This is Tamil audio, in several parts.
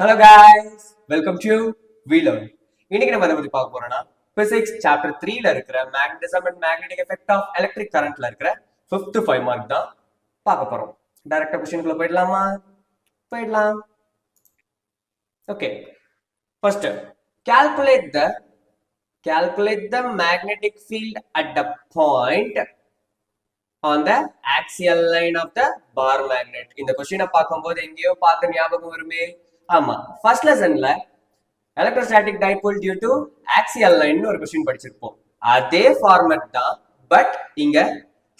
Hello guys welcome to wheeler இன்னைக்கு நம்ம எதை பத்தி பார்க்க போறோம்னா பிசிக்ஸ் சாப்டர் த்ரீல இருக்கிற magnetism and magnetic effect of electric கரண்ட்ல இருக்கிற ஃபிஃப்த் ஃபைவ் மார்க் தான் பார்க்க போறோம். டைரக்டா கொஸ்டின்குள்ள போயிடலாமா? போயிடலாம். Okay first calculate the calculate the magnetic field at the point on the axial line of the bar magnet இந்த கொஸ்டினை பார்க்கும்போது எங்கேயோ பார்த்த ஞாபகம் வருமே. ஆமா first லெசன்ல electrostatic dipole due to axial line ஒரு கொஸ்டின் படிச்சிருப்போம். அதே ஃபார்மட் தான் பட் இங்க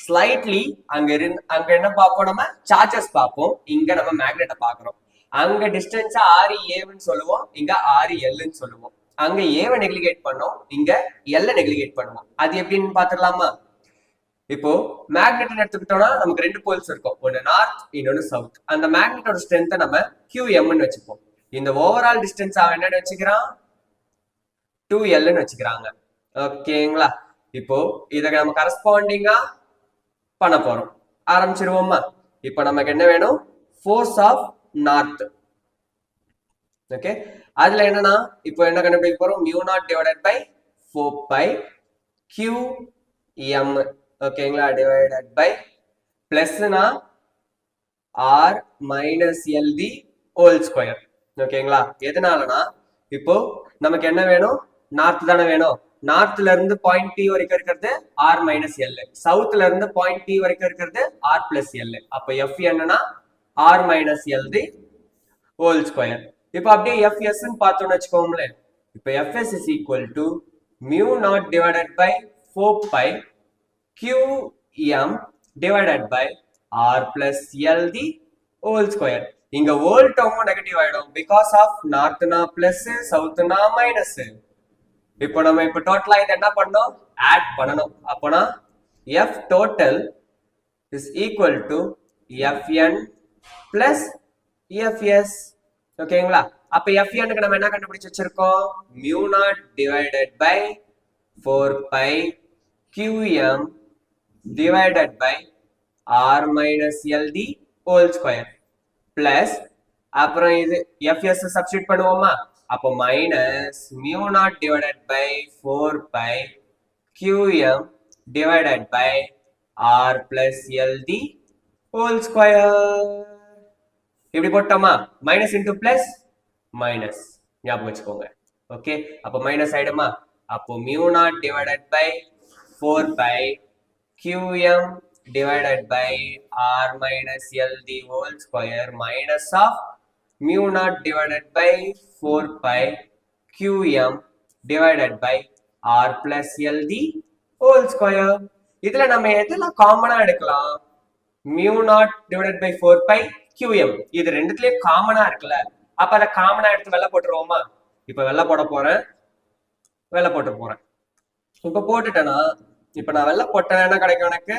ஸ்லைட்லி அங்க இருந்து அங்க என்ன பார்ப்போம் நம்ம? சார்ஜஸ் பார்ப்போம். இங்க நம்ம மேக்னெட்டை பாக்குறோம் அங்க டிஸ்டன்ஸா ஆறு ஏவுன்னு சொல்லுவோம் இங்க ஆறு எல்லுன்னு சொல்லுவோம். அங்க ஏவை நெக்லிகேட் பண்ணோம் இங்க எல்ல நெக்லிகேட் பண்ணுவோம். அது எப்படின்னு பாத்துடலாமா இப்போ மேக்னெட் எடுத்துக்கிட்டோம்னா நமக்கு ரெண்டு போல்ஸ் இருக்கும். ஒன்னு நார்த் இன்னொன்னு சவுத் அந்த மேக்னெட்டோட ஸ்ட்ரென்த்தை நம்ம கியூஎம்னு வச்சுப்போம். இந்த ஓவரால் டிஸ்டன்ஸ் அவன் என்னன்னு வச்சுக்கிறான்? டூ எல்னு வச்சுக்கிறாங்க. ஓகேங்களா இப்போ இதை நம்ம கரஸ்பாண்டிங்கா பண்ண போறோம். ஆரம்பிச்சிருவோமா இப்போ நமக்கு என்ன வேணும்? ஃபோர்ஸ் ஆஃப் நார்த் ஓகே அதுல என்னன்னா இப்போ என்ன கண்டுபிடிக்க போறோம்? Mu naught divided by four pi Q M ஓகேங்களா divided by பிளஸ்னா R minus L the whole square ஓகேங்களா எதனாலனா இப்போ நமக்கு என்ன வேணும்? நார்த் தானே வேணும். நார்த்ல இருந்து பாயிண்ட் பி வரைக்கும் இருக்கிறது ஆர் மைனஸ் எல் சவுத்ல இருந்து பாயிண்ட் பி வரைக்கும் இருக்கிறது ஆர் பிளஸ் எல் அப்ப எஃப் என்னன்னா R minus L the whole square இப்போ அப்படியே எஃப்எஸ் பார்த்தோம்னு வச்சுக்கோங்களேன். இப்போ FS is equal to mu naught divided by four pi QM divided by R plus L the whole square. இங்க whole term நெகட்டிவ் ஆயிடும். பிகாஸ் ஆஃப் நார்த்னா பிளஸ் சவுத்னா மைனஸ் இப்போ நம்ம இப்போ டோட்டலா இதை என்ன பண்ணோம்? ஆட் பண்ணணும். அப்போனா F total is equal to FN plus FS ஓகேங்களா அப்ப எஃப்என்னுக்கு நம்ம என்ன கண்டுபிடிச்சு வச்சிருக்கோம்? Mu naught divided by four pi QM divided by R minus LD whole square. Plus அப்புறம் இது FS சப்ஸ்டிட் பண்ணுவோமா? அப்போ minus mu naught divided by four pi QM divided by R plus LD whole square இப்படி போட்டோமா? மைனஸ் இன்டூ பிளஸ் மைனஸ் ஞாபகம் வச்சுக்கோங்க. ஓகே அப்போ மைனஸ் ஆயிடுமா? அப்போ mu naught divided by four pi qm divided by r minus l the whole square minus of mu naught divided by 4 pi qm divided by r plus l the whole square. இதுல நம்ம எதெல்லாம் காமனா எடுக்கலாம்? Mu naught divided by four pi QM இது ரெண்டுத்துலயும் காமனா இருக்குல்ல. அப்ப அதை காமனா எடுத்து வெள்ளை போட்டுருவோமா? இப்ப வெள்ளை போட போறேன். வெள்ளை போட்டு போறேன். இப்ப போட்டுட்டேன்னா இப்ப நான் வெளில போட்டேன் என்ன கிடைக்கும் எனக்கு?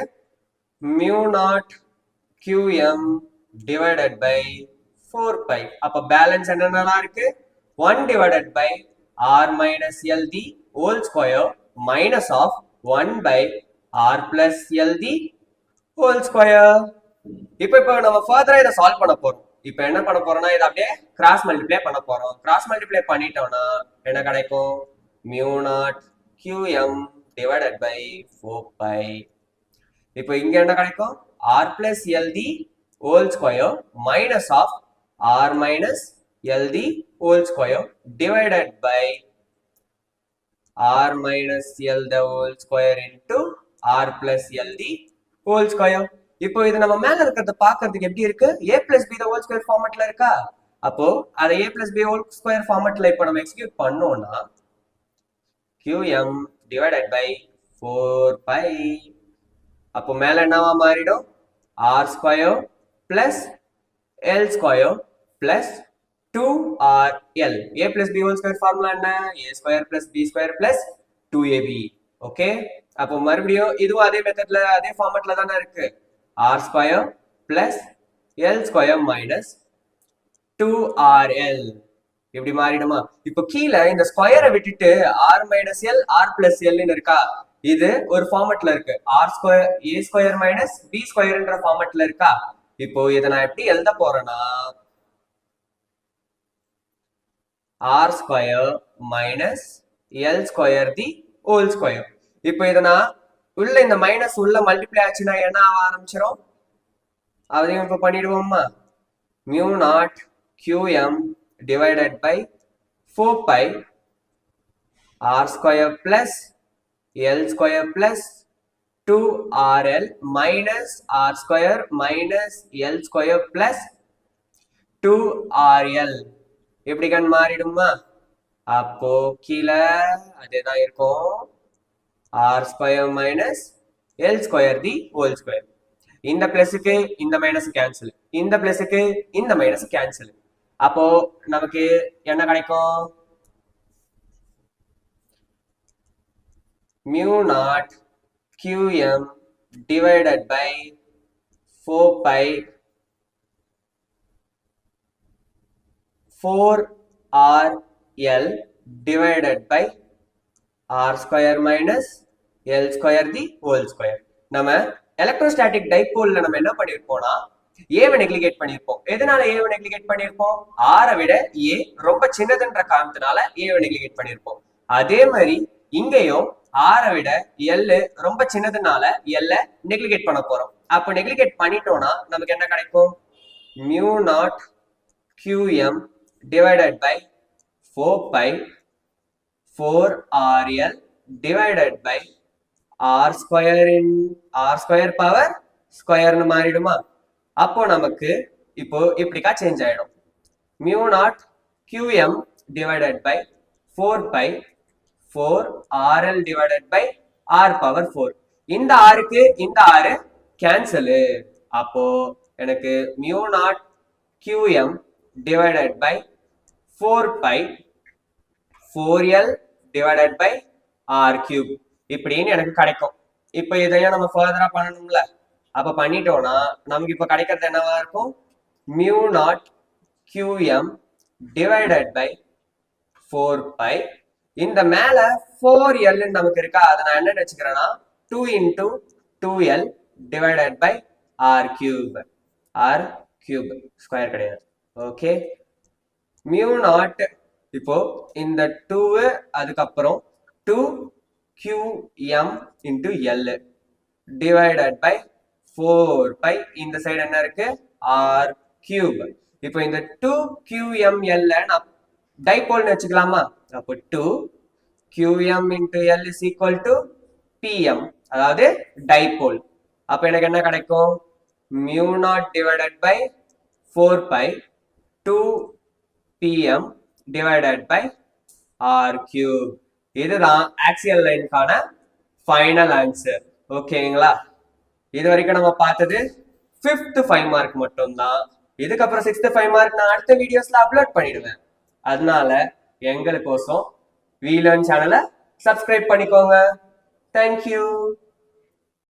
Mu naught QM divided by four pi அப்ப பேலன்ஸ் என்னென்னலாம் இருக்கு? One divided by R minus L the whole square minus of one by R plus L the whole square இப்போ இப்போ நம்ம ஃபர்தரா இதை சால்வ் பண்ண போறோம். இப்போ என்ன பண்ண போறோம்னா இதை அப்படியே கிராஸ் மல்டிப்ளை பண்ண போறோம். கிராஸ் மல்டிப்ளை பண்ணிட்டோம்னா என்ன கிடைக்கும்? Mu naught QM divided by four pi இப்போ இங்க என்ன கிடைக்கும்? R plus L the whole square minus of R minus L the whole square divided by R minus L the whole square into R plus L the whole square இப்போ இது நம்ம மேல இருக்கிறத பாக்குறதுக்கு எப்படி இருக்கு? A plus B the whole square ஃபார்மட்ல இருக்கா? அப்போ அதை A plus B whole square ஃபார்மட்ல இப்போ நம்ம எக்ஸிக்யூட் பண்ணோம்னா QM divided by four pi அப்போ மேல என்னவா மாறிடும்? R square plus L square plus two R L A plus B one square formula என்ன? A square plus B square plus two AB okay அப்போ மறுபடியும் இதுவும் அதே மெத்தட்ல அதே ஃபார்மட்ல தானே இருக்கு. R square plus L square minus two R L இப்படி மாறிடுமா? இப்போ கீழே இந்த ஸ்கொயரை விட்டுட்டு R minus L R plus எல்னு இருக்கா? இது ஒரு ஃபார்மட்ல இருக்கு. R square A square minus B ஸ்கொயர்ன்ற ஃபார்மட்ல இருக்கா? இப்போ இதை நான் எப்படி எழுத போறேன்னா R square minus L square the whole square இப்போ இதை நான் உள்ள இந்த மைனஸ் உள்ள மல்டிப்ளை ஆச்சுன்னா என்ன ஆக ஆரம்பிச்சிடும் அதையும் இப்போ பண்ணிடுவோமா mu naught QM divided by four pi R square plus L square plus two RL minus R square minus L square plus two RL எப்படி கண் மாறிடுமா அப்போ கீழே அதேதான் இருக்கும். R square minus L square the whole square இந்த பிளஸுக்கு இந்த மைனஸ் கேன்சல் இந்த பிளஸுக்கு இந்த மைனஸ் கேன்சல் அப்போ நமக்கு என்ன கிடைக்கும் mu naught QM divided by four pi four R L divided by R square minus L square the whole square நம்ம எலக்ட்ரோஸ்டாட்டிக் டைபோல்ல நம்ம என்ன பண்ணிருப்போம்னா ஏவை நெக்லிகேட் பண்ணியிருப்போம். எதனால ஏவை நெக்லிகேட் பண்ணியிருப்போம்? ஆரை விட ஏ ரொம்ப சின்னதுன்ற காரணத்தினால ஏவை நெக்லிகேட் பண்ணியிருப்போம். அதே மாதிரி இங்கேயும் ஆரை விட எல் ரொம்ப சின்னதுனால எல்ல நெக்லிகேட் பண்ண போறோம். அப்ப நெக்லிகேட் பண்ணிட்டோம்னா நமக்கு என்ன கிடைக்கும்? Mu naught QM divided by 4 pi 4 rl divided by r square in r square power ஸ்கொயர்னு மாறிடுமா? அப்போ நமக்கு இப்போ இப்படிக்கா சேஞ்ச் ஆயிடும். Mu naught QM divided by four pi four RL divided by R power four இந்த ஆருக்கு இந்த ஆறு கேன்சலு அப்போ எனக்கு mu naught QM divided by four pi four L divided by R cube இப்படின்னு எனக்கு கிடைக்கும். இப்போ இதையும் நம்ம ஃபர்தராக பண்ணணும்ல. அப்ப பண்ணிட்டோம்னா நமக்கு இப்ப கிடைக்கிறது என்னவா இருக்கும்? Mu naught QM divided by four pi இந்த மேல 4l ன்னு நமக்கு இருக்கா? அதை நான் என்ன வச்சுக்கிறேன்னா two into two L divided by R cube R cube square கிடையாது. ஓகே மியூ நாட் இப்போ இந்த டூ அதுக்கப்புறம் two QM into L divided by four pi இந்த சைடு என்ன இருக்கு? ஆர் கியூப் இப்போ இந்த டூ கியூஎம்எல்ல நான் டைபோல்னு வச்சுக்கலாமா? அப்போ two Q M into L is equal to P M அதாவது டைபோல் அப்போ எனக்கு என்ன கிடைக்கும்? Mu naught divided by four pi two P M divided by R cube இதுதான் ஆக்சியல் லைனுக்கான ஃபைனல் ஆன்சர் ஓகேங்களா இது வரைக்கும் நம்ம பார்த்தது ஃபிஃப்த் ஃபைவ் மார்க் மட்டும்தான். இதுக்கப்புறம் சிக்ஸ்த் ஃபைவ் மார்க் நான் அடுத்த வீடியோஸ்ல அப்லோட் பண்ணிடுவேன். அதனால எங்களுக்கோசம் வீலன் சேனலை சப்ஸ்கிரைப் பண்ணிக்கோங்க. தேங்க்யூ